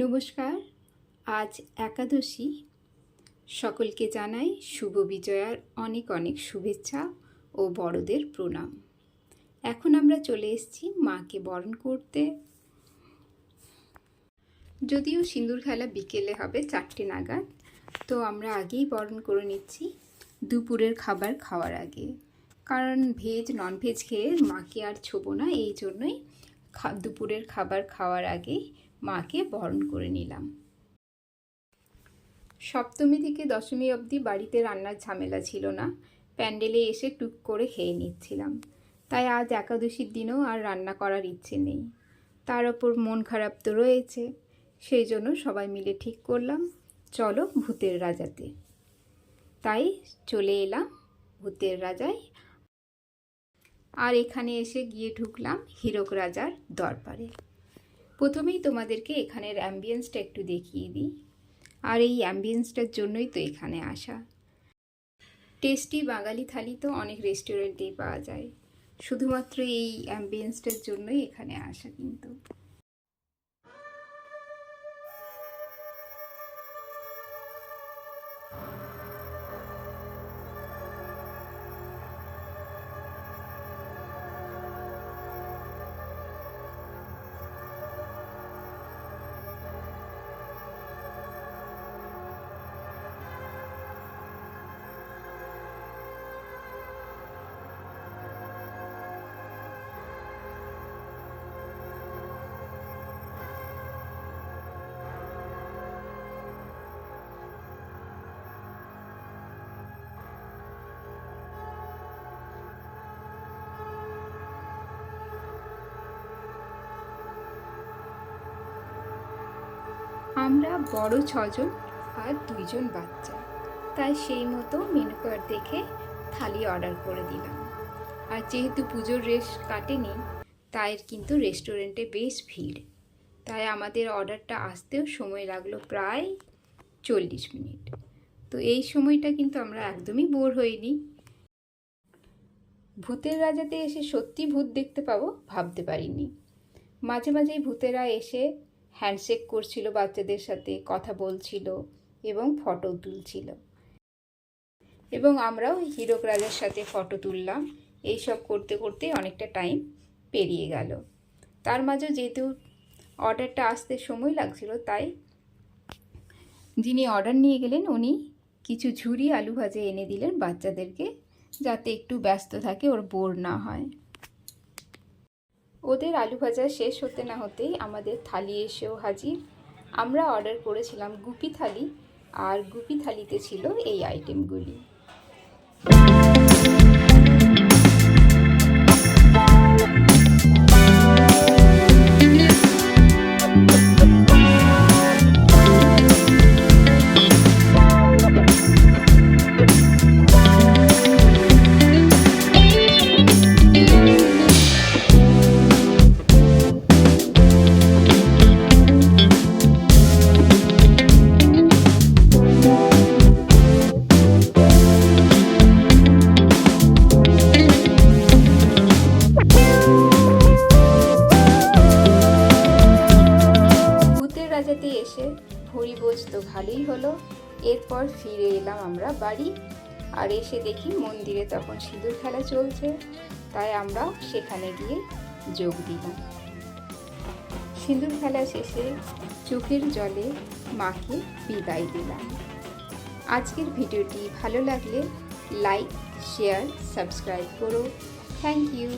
নমস্কার। আজ একাদশী। সকলকে জানাই শুভ বিজয়ার অনেক অনেক শুভেচ্ছা ও বড়দের প্রণাম। এখন আমরা চলে এসেছি মাকে বরণ করতে। যদিও সিঁদুর খেলা বিকেলে হবে চারটে নাগাদ, তো আমরা আগেই বরণ করে নিচ্ছি দুপুরের খাবার খাওয়ার আগে। কারণ ভেজ নন ভেজ খেয়ে মাকে আর ছোবো না, এই জন্যই দুপুরের খাবার খাওয়ার আগেই মাকে বরণ করে নিলাম। সপ্তমী থেকে দশমী অবধি বাড়িতে রান্নার ঝামেলা ছিল না। প্যান্ডেলে এসে টুক করে খেয়ে নিচ্ছিলাম। তাই আজ একাদশীর দিনেও আর রান্না করার ইচ্ছে নেই। তার ওপর মন খারাপ তো রয়েছে। সেই জন্য সবাই মিলে ঠিক করলাম, চলো ভূতের রাজাতে। তাই চলে এলাম ভূতের রাজায়। আর এখানে এসে গিয়ে ঢুকলাম হীরক রাজার দরবারে। প্রথমেই তোমাদেরকে এখানের অ্যাম্বিয়েন্সটা একটু দেখিয়ে দিই। আর এই অ্যাম্বিয়েন্সটার জন্যই তো এখানে আসা। টেস্টি বাঙালি থালি তো অনেক রেস্টুরেন্টেই পাওয়া যায়। শুধুমাত্র এই অ্যাম্বিয়েন্সটার জন্যই এখানে আসা কিন্তু। আমরা বড় ছজন আর দুইজন বাচ্চা। তাই সেই মতো মেনু কার্ড দেখে থালি অর্ডার করে দিলাম। আর যেহেতু পুজোর রেস কাটেনি তাই কিন্তু রেস্টুরেন্টে বেশ ভিড়। তাই আমাদের অর্ডারটা আসতেও সময় লাগল প্রায় চল্লিশ মিনিট। তো এই সময়টা কিন্তু আমরা একদমই বোর হইনি। ভূতের রাজাতে এসে সত্যি ভূত দেখতে পাবো ভাবতে পারিনি। মাঝে মাঝেই ভূতেরা এসে হ্যান্ডশেক করছিল বাচ্চাদের সাথে, কথা বলছিল এবং ফটো তুলছিল। এবং আমরাও হীরক রাজার সাথে ফটো তুললাম। এইসব করতে করতে অনেকটা টাইম পেরিয়ে গেল। তার মাঝে যেহেতু অর্ডারটা আসতে সময় লাগছিল, তাই যিনি অর্ডার নিয়ে গেলেন, উনি কিছু ঝুরি আলু ভাজা এনে দিলেন বাচ্চাদেরকে, যাতে একটু ব্যস্ত থাকে, ওর বোর না হয়। ওদের আলু ভাজা শেষ হতে না হতেই আমাদের থালি এসেও হাজির। আমরা অর্ডার করেছিলাম গুপি থালি, আর গুপি থালিতে ছিল এই আইটেমগুলি তো ভালোই হলো। এরপর ফিরে এলাম আমরা বাড়ি আর এসে দেখি মন্দিরে তখন সিঁদুর খেলা চলছে। তাই আমরা সেখানে গিয়ে যোগ দিলাম। সিঁদুর খেলা শেষে চোখের জলে মাকে বিদায় দিলাম। আজকের ভিডিওটি ভালো লাগলে লাইক, শেয়ার, সাবস্ক্রাইব করো। Thank you.